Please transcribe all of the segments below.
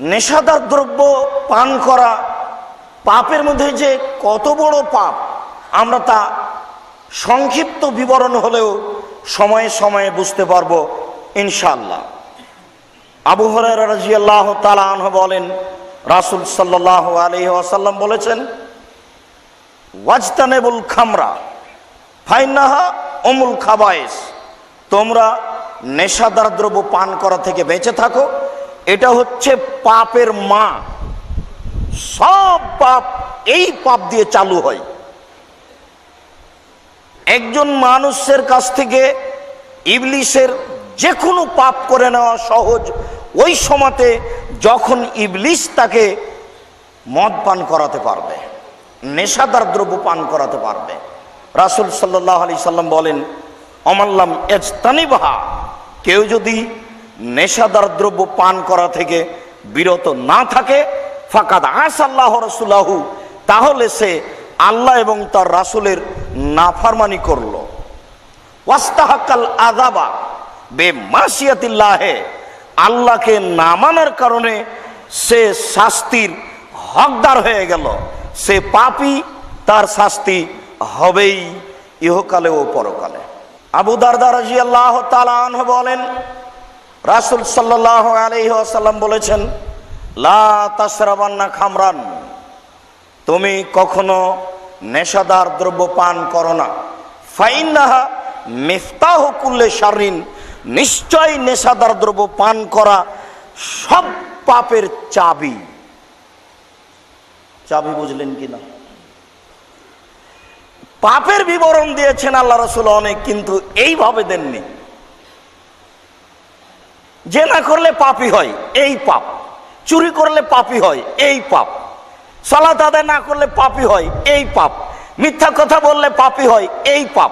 নেশাদার দ্রব্য পান করা পাপের মধ্যে যে কত বড় পাপ, আমরা তা সংক্ষিপ্ত বিবরণ হলেও সময়ে সময়ে বুঝতে পারব ইনশাল্লাহ আবু হরাইরা রাজিয়াল্লাহ তাআলা আনহু বলেন, রাসূল সাল্লাল্লাহু আলাইহি ওয়াসাল্লাম বলেছেন, ওয়াজতানেবুল খামরা ফাইনাহা অমুল খাবায়েস। তোমরা নেশাদার দ্রব্য পান করা থেকে বেঁচে থাকো এটা হচ্ছে পাপের মা। সব পাপ এই পাপ দিয়ে চালু হয়। একজন মানুষের কাছ থেকে ইবলিশের যে কোনো পাপ করে নেওয়া সহজ। ওই সময়তে যখন ইবলিশ তাকে মদ পান করাতে পারবে, নেশাদার দ্রব্য পান করাতে পারবে, রাসুল সাল্লাহ আলি সাল্লাম বলেন, অমাল্লাম এজতানিবাহা কেউ যদি নেশাদার দ্রব্য পান করা থেকে বিরত না থাকে। ফাকাদ আস আল্লাহ রসুল্লাহু তাহলে সে আল্লাহ এবং তার রাসুলের নাফারমানি করল। ওয়াস্তাহাক্কাল আজাবা বে মাসিয়াতিল্লাহে আল্লাহকে না মানার কারণে সে শাস্তির হকদার হয়ে গেল। সে পাপি, তার শাস্তি হবেই ইহকালে ও পরকালে। আবু দারদার রাজি আল্লাহ তালান বলেন রাসুল সাল্লাহ আলহি আসাল্লাম বলেছেন, লা তাসরাবান্না খামরান, তুমি কখনো নেশাদার দ্রব্য পান করো না। ফাইনাহা মিফতাহ কুল্লে শারিন নিশ্চয় নেশাদার দ্রব্য পান করা সব পাপের চাবি। চাবি বুঝলেন কি না পাপের বিবরণ দিয়েছেন আল্লাহ রসুল অনেক, কিন্তু এইভাবে দেননি। যে না করলে পাপি হয়, এই পাপ। চুরি করলে পাপি হয়, এই পাপ। সালাত আদায় না করলে পাপি হয়, এই পাপ। মিথ্যা কথা বললে পাপি হয়, এই পাপ।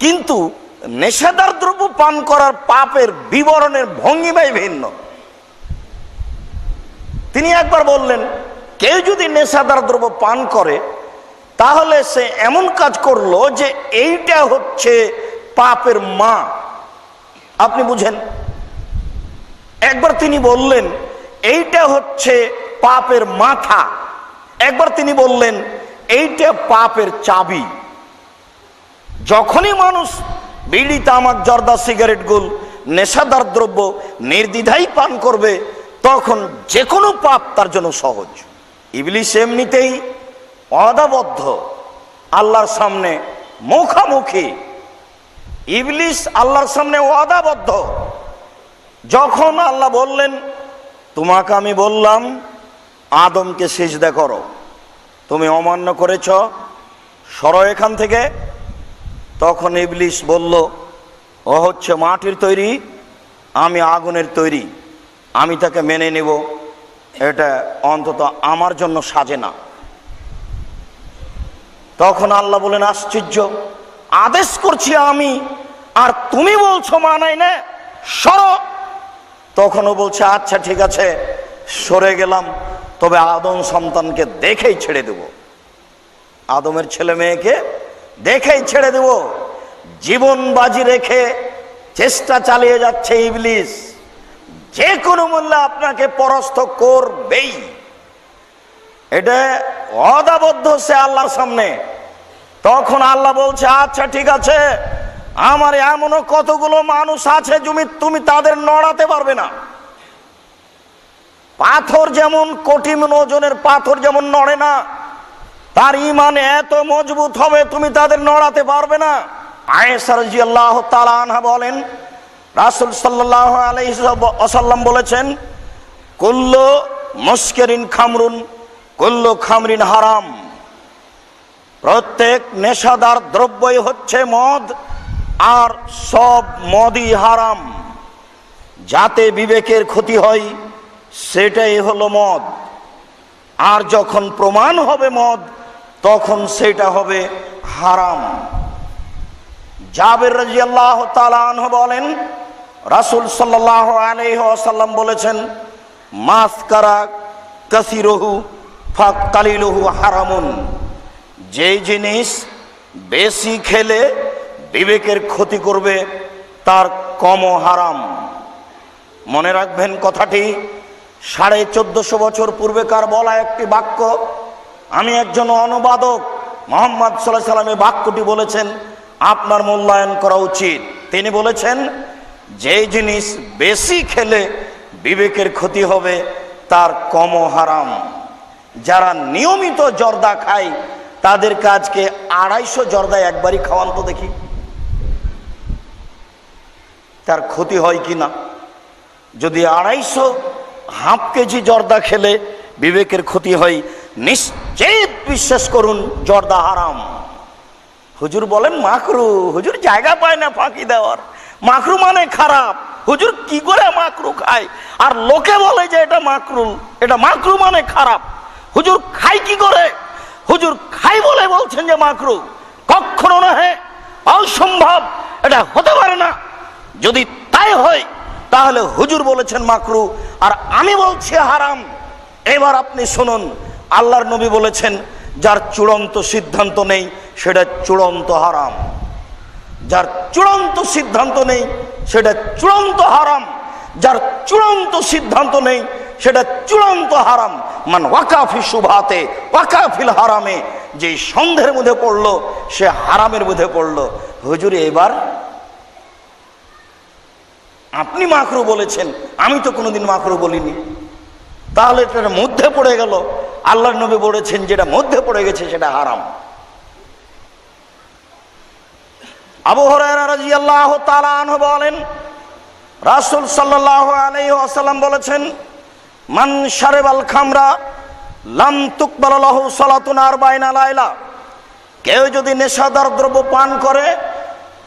কিন্তু নেশাদার দ্রব্য পান করার পাপের বিবরণের ভঙ্গিমাই ভিন্ন। তিনি একবার বললেন, কেউ যদি নেশাদার দ্রব্য পান করে, তাহলে সে এমন কাজ করল যে এইটা হচ্ছে পাপের মা। আপনি বুঝেন? একবার তিনি বললেন, এইটা হচ্ছে পাপের মাথা। একবার তিনি বললেন, এইটা পাপের চাবি। যখনই মানুষ বিড়ি, তামাক, জর্দা, সিগারেট, গুল, নেশাদার দ্রব্য নির্দ্বিধাই পান করবে, তখন যে কোনো পাপ তার জন্য সহজ। ইবলিশ এমনিতেই অদাবদ্ধ আল্লাহর সামনে মুখামুখি। ইবলিশ আল্লাহর সামনে অদাবদ্ধ যখন আল্লাহ বললেন, তোমাকে আমি বললাম, আদমকে সেজদা করো। তুমি অমান্য করেছ সর এখান থেকে। তখন ইবলিশ বলল, ও হচ্ছে মাটির তৈরি, আমি আগুনের তৈরি, আমি তাকে মেনে নেব। এটা অন্তত আমার জন্য সাজে না। তখন আল্লাহ বলেন আশ্চর্য, আদেশ করছি আমি, আর তুমি বলছো মানাই না, সর তখনও বলছে আচ্ছা ঠিক আছে, সরে গেলাম, তবে আদম সন্তানকে দেখেই ছেড়ে দেব। আদমের ছেলে মেয়েকে দেখেই ছেড়ে দেব। জীবন বাজি রেখে চেষ্টা চালিয়ে যাচ্ছে ইবলিস। যে কোনো মূল্যে আপনাকে পরাস্ত করবেই। এটা অদাবদ্ধ সে আল্লাহর সামনে। তখন আল্লাহ বলছে আচ্ছা ঠিক আছে আমার এমনও কতগুলো মানুষ আছে তুমি তুমি তাদের নড়াতে পারবে না। পাথর যেমন কঠিন ওজনের পাথর যেমন নড়ে না, তার ইমান এত মজবুত হবে তুমি তাদের নড়াতে পারবে না। আয়েসার জি আল্লাহ তালানহা বলেন, রাসুল সাল্লাহ আলাইসাল্লাম বলেছেন, কুল্ল মুস্কেরিন খামরুন, কুল্ল খামরিন হারাম। প্রত্যেক নেশাদার দ্রব্যই হচ্ছে মদ আর সব মদই হারাম। যাতে বিবেকের ক্ষতি হয়, সেটাই হলো মদ। আর যখন প্রমাণ হবে মদ, তখন সেটা হবে হারাম। জাবের রাজি আল্লাহ তালাহ বলেন, রাসুল সাল্লাহ আলহাসাল্লাম বলেছেন, মাস কারা কাসিরহু ফাক হারামুন। যেই জিনিস বেশি খেলে বিবেকের ক্ষতি করবে, তার কম হারাম। মনে রাখবেন কথাটি, সাড়ে চোদ্দশো বছর পূর্বেকার বলা একটি বাক্য? আমি একজন অনুবাদক, মোহাম্মদ সাল্লাহ সাল্লামে বাক্যটি বলেছেন, আপনার মূল্যায়ন করা উচিত। তিনি বলেছেন যে জিনিস বেশি খেলে বিবেকের ক্ষতি হবে, তার কম হারাম। যারা নিয়মিত জর্দা খায় তাদের কাজকে আড়াইশো জর্দায় একবারই খাওয়ান তো দেখি। তার ক্ষতি হয় কি না যদি আড়াইশো হাফ কেজি জর্দা খেলে বিবেকের ক্ষতি হয়, নিশ্চিত বিশ্বাস করুন, জর্দা হারাম। হুজুর বলেন, মাকরু, হুজুর জায়গা পায় না ফাঁকি দেওয়ার। মাকরু মানে খারাপ। হুজুর কি করে মাকরু খায়? আর লোকে বলে যে এটা মাকরু এটা মাকরু মানে খারাপ। হুজুর খাই কি করে? হুজুর খাই বলে বলছেন যে মাকরু। কখনো না হে অসম্ভব। এটা হতে পারে না। যদি তাই হয়, তাহলে হুজুর বলেছেন মাকরু, আর আমি বলছি হারাম। এবার আপনি শুনুন, আল্লাহর নবী বলেছেন, যার চূড়ান্ত সিদ্ধান্ত নেই, সেটা চূড়ান্ত হারাম। যার চূড়ান্ত সিদ্ধান্ত নেই, সেটা চূড়ান্ত হারাম। যার চূড়ান্ত সিদ্ধান্ত নেই, সেটা চূড়ান্ত হারাম। মান ওয়াকাফি শুভাতে ওয়াকাফিল হারামে, যে সন্দেহের মধ্যে পড়ল, সে হারামের মধ্যে পড়ল। হুজুর, এবার আপনি মাকরু বলেছেন, আমি তো কোনোদিন মাকরু বলিনি। তাহলে এটার মধ্যে পড়ে গেল। আল্লাহর নবী বলেছেন, যেটা মধ্যে পড়ে গেছে সেটা হারাম। আবু হরায়রা রাদিয়াল্লাহু তাআলা বলেন, রাসূল সাল্লাল্লাহু আলাইহি ওয়াসাল্লাম বলেছেন, মান শারিবাল খামরা লাম তুকবাল সালাতুন আরবাইনা লাইলা। কেউ যদি নেশাদার দ্রব্য পান করে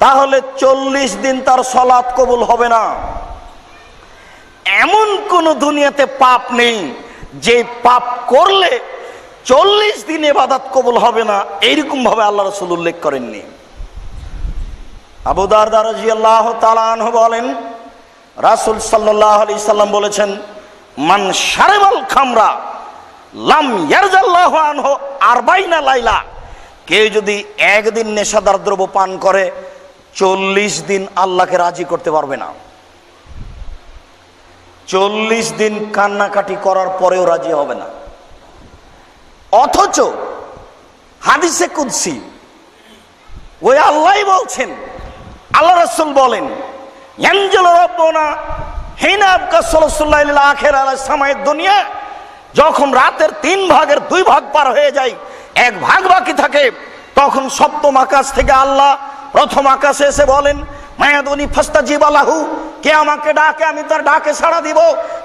তাহলে চল্লিশ দিন তার সলাৎ কবুল হবে না। এমন কোন দুনিয়াতে পাপ নেই, যে পাপ করলে চল্লিশ দিন এবাদাত কবুল হবে না এইরকম ভাবে আল্লাহ রসুল উল্লেখ করেননি। আবু দারদারাজি আল্লাহ তালাহ বলেন, রাসুল সাল্লাহ আলি সাল্লাম বলেছেন, মান সারেবাল খামরা লাম ইয়ারজাল্লাহ আনহ আরবাইনা লাইলা কেউ যদি একদিন নেশাদার দ্রব্য পান করে চল্লিশ দিন আল্লাহকে রাজি করতে পারবে না। চল্লিশ দিন কান্নাকাটি করার পরেও রাজি হবে না। অথচ হাদিসে কুদ্সি, ওই আল্লাহ বলছেন, আল্লাহ রসুল বলেন দুনিয়া। যখন রাতের তিন ভাগের দুই ভাগ পার হয়ে যায়, এক ভাগ বাকি থাকে, তখন সপ্তম আকাশ থেকে আল্লাহ প্রথম আকাশে এসে বলেন, মায়াদনি ফাস্তা জিবালাহু কে আমাকে ডাকে, আমি তার ডাকে সাড়া দিব।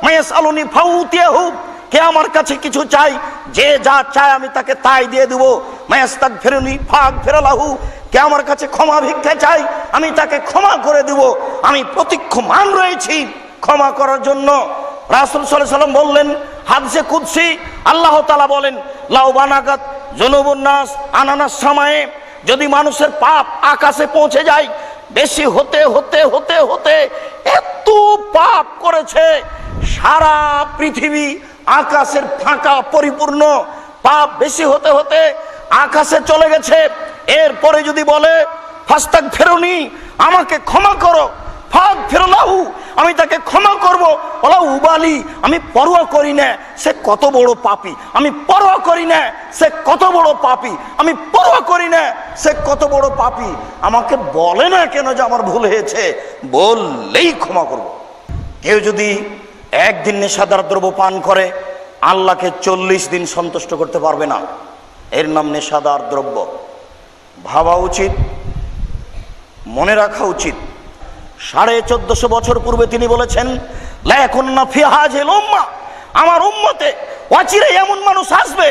মায়াস আলুনি ফাউতিয়াহু, কে আমার কাছে কিছু চাই, যে যা চায় আমি তাকে তাই দিয়ে দিব। মায়াস্তাক ফেরুনি ফাগ ফেরালাহু কে আমার কাছে ক্ষমা ভিক্ষা চাই, আমি তাকে ক্ষমা করে দিব। আমি প্রতীক্ষমান রয়েছি ক্ষমা করার জন্য। রাসুল সাল্লাহ সাল্লাম বললেন, হাদসে কুদসি, আল্লাহ তালা বলেন, লাউ বানাগাত জনুবুন্নাস আনানাস সময়ে যদি মানুষের পাপ আকাশে পৌঁছে যায়, বেশি হতে হতে হতে হতে এত পাপ করেছে, সারা পৃথিবী আকাশের ফাঁকা পরিপূর্ণ। পাপ বেশি হতে হতে আকাশে চলে গেছে। এরপরে যদি বলে, ফাস্তাক ফেরুনি, আমাকে ক্ষমা করো ফাঁক ফেরলাহু আমি তাকে ক্ষমা করব, ওলা উবালি, আমি পরোয়া করি না। সে কত বড় পাপি? আমি পরোয়া করি না, সে কত বড় পাপি? আমি পরোয়া করি না, সে কত বড় পাপি? আমাকে বলে না কেন যে আমার ভুল হয়েছে? বললেই ক্ষমা করব। কেউ যদি একদিন নেশাদার দ্রব্য পান করে, আল্লাহকে চল্লিশ দিন সন্তুষ্ট করতে পারবে না। এর নাম নেশাদার দ্রব্য। ভাবা উচিত, মনে রাখা উচিত। সাড়ে চোদ্দশো বছর পূর্বে তিনি বলেছেন লেখন্না ফিহাজেল উম্মা। আমার উম্মতে অচিরে এমন মানুষ আসবে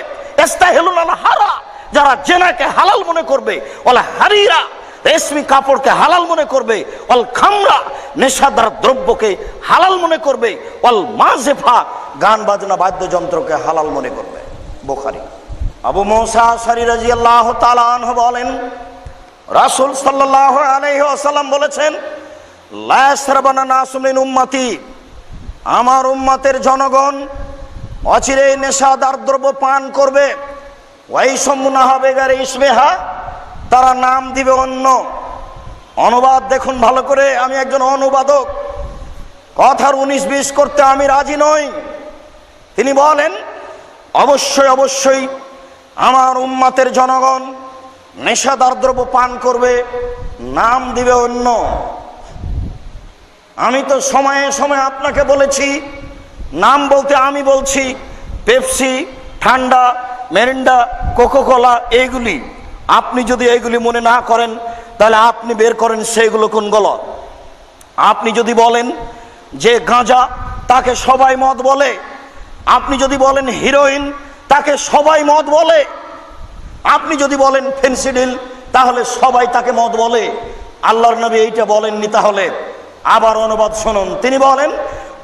হারা, যারা জেনাকে হালাল মনে করবে ওলা হারিরা, রেশমি কাপড়কে হালাল মনে করবে অল খামরা, নেশাদার দ্রব্যকে হালাল মনে করবে অল মাজেফা গান বাজনা বাদ্যযন্ত্রকে হালাল মনে করবে। বোখারি। আবু মৌসা সারি রাজি আল্লাহ তালাহ বলেন, রাসুল সাল্লাহ আলহি আসাল্লাম বলেছেন লাসরাবানা নাসুমিন উম্মাতি আমার উম্মাতের জনগণ অচিরে নেশাদার দ্রব্য পান করবে ওই সম্মুনা হবে গারে ইসমেহা তারা নাম দিবে অন্য। অনুবাদ দেখুন ভালো করে, আমি একজন অনুবাদক। কথার উনিশ বিশ করতে আমি রাজি নই। তিনি বলেন, অবশ্যই অবশ্যই আমার উম্মাতের জনগণ নেশাদার দ্রব্য পান করবে, নাম দিবে অন্য। আমি তো সময়ে সময়ে আপনাকে বলেছি, নাম বলতে আমি বলছি, পেপসি, ঠান্ডা, মেরিন্ডা, কোকোকোলা, এইগুলি। আপনি যদি এইগুলি মনে না করেন, তাহলে আপনি বের করেন সেগুলো কোনগুলো আপনি যদি বলেন যে গাঁজা, তাকে সবাই মদ বলে। আপনি যদি বলেন হিরোইন, তাকে সবাই মদ বলে। আপনি যদি বলেন ফেন্সিডিল, তাহলে সবাই তাকে মদ বলে। আল্লাহর নবী এইটা বলেননি তাহলে। আবার অনুবাদ শুনুন। তিনি বলেন,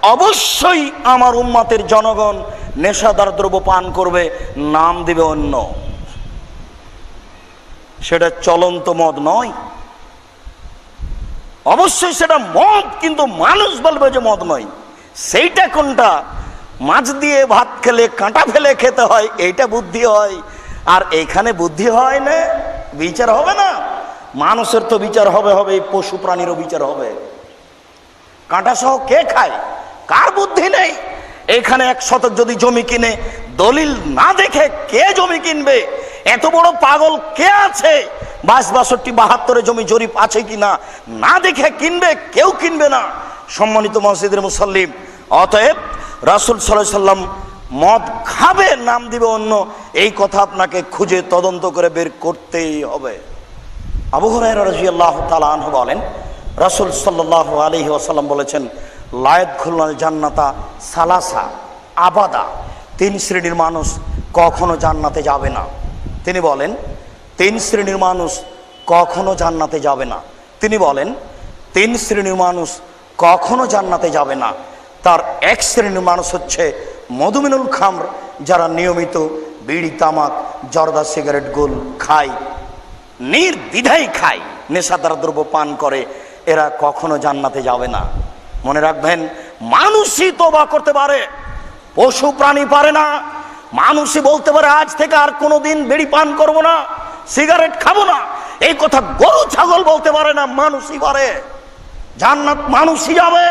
অবশ্যই আমার উম্মাতের জনগণ নেশাদার দ্রব্য পান করবে, নাম দিবে অন্য। সেটা চলন্ত মদ নয়। অবশ্যই সেটা মদ, কিন্তু মানুষ বলবে যে মদ নয়। সেইটা কোনটা? মাছ দিয়ে ভাত খেলে কাঁটা ফেলে খেতে হয়, এইটা বুদ্ধি হয়। আর এখানে বুদ্ধি হয় না, বিচার হবে না। মানুষের তো বিচার হবে হবে পশু প্রাণীরও বিচার হবে। কাঁটা সহ কে খায়? কার বুদ্ধি নেই? এখানে এক শতক যদি জমি কিনে, দলিল না দেখে কে জমি কিনবে? এত বড় পাগল কে আছে? বাইশ, বাষট্টি, বাহাত্তরে জমি জরিপ আছে কি না না দেখে কিনবে, কেউ কিনবে না। সম্মানিত মসজিদের মুসল্লিম, অতএব রাসুল সাল্লাহ সাল্লাম মদ খাবে, নাম দিবে অন্য, এই কথা আপনাকে খুঁজে তদন্ত করে বের করতেই হবে। আবু হুরায়রা রাদিয়াল্লাহু তাআলা আনহু বলেন রাসূল সাল্লাল্লাহু আলাইহি ওয়াসাল্লাম বলেছেন লায়েত খুলনাল জান্নাতা সালাসা, আবাদা। তিন শ্রেণির মানুষ কখনো জান্নাতে যাবে না। তিনি বলেন, তিন শ্রেণির মানুষ কখনো জান্নাতে যাবে না। তিনি বলেন, তিন শ্রেণির মানুষ কখনো জান্নাতে যাবে না। তার এক শ্রেণির মানুষ হচ্ছে মধুমিনুল খামর, যারা নিয়মিত বিড়ি, তামাক, জর্দা, সিগারেট, গোল খায় নির্দ্বিধাই খায়, নেশাদার দ্রব্য পান করে এরা কখনো জান্নাতে যাবে না। মনে রাখবেন, মানুষই তোবা করতে পারে, পশু প্রাণী পারে না। মানুষই বলতে পারে, আজ থেকে আর কোনোদিন বেড়ি পান করব না, সিগারেট খাব না। এই কথা গরু, ছাগল বলতে পারে না, মানুষই পারে। জান্নাত মানুষই যাবে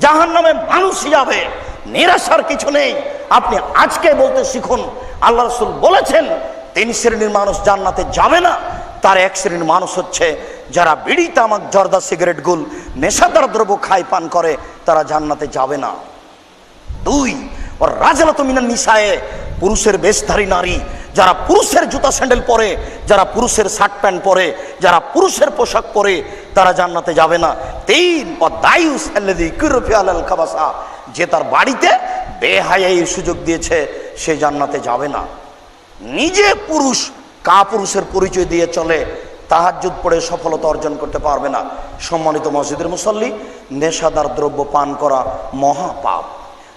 জাহান নামে মানুষই যাবে। নিরাশার কিছু নেই। আপনি আজকে বলতে শিখুন, আল্লাহ রসুল বলেছেন, তিন শ্রেণির মানুষ জান্নাতে যাবে না, তার এক শ্রেণির মানুষ হচ্ছে যারা বিড়ি, তামাক, জর্দা, সিগারেট, গুল, নেশাদার দ্রব্য খায়, পান করে, তারা জান্নাতে যাবে না। দুই, ওর রাজালত মিনার নিশায়ে পুরুষের বেশধারী নারী, যারা পুরুষের জুতা স্যান্ডেল পরে, যারা পুরুষের শার্ট প্যান্ট পরে, যারা পুরুষের পোশাক পরে, তারা জান্নাতে যাবে না। তিন, ও দায়ুস খাবাসা যে তার বাড়িতে বেহায়াই সুযোগ দিয়েছে, সে জান্নাতে যাবে না। নিজে পুরুষ, কা পুরুষের পরিচয় দিয়ে চলে তাহাজ্জুদ পড়ে সফলতা অর্জন করতে পারবে না। সম্মানিত মসজিদের মুসল্লি, নেশাদার দ্রব্য পান করা মহা পাপ।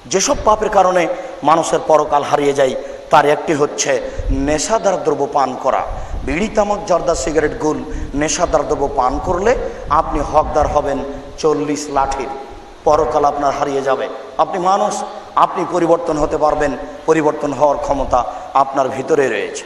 যেসব পাপের কারণে মানুষের পরকাল হারিয়ে যায়, তার একটি হচ্ছে নেশাদার দ্রব্য পান করা। বিড়ি, তামাক, জর্দা, সিগারেট, গুল নেশাদার দ্রব্য পান করলে আপনি হকদার হবেন চল্লিশ লাঠির। পরকাল আপনার হারিয়ে যাবে। আপনি মানুষ, আপনি পরিবর্তন হতে পারবেন। পরিবর্তন হওয়ার ক্ষমতা আপনার ভিতরে রয়েছে।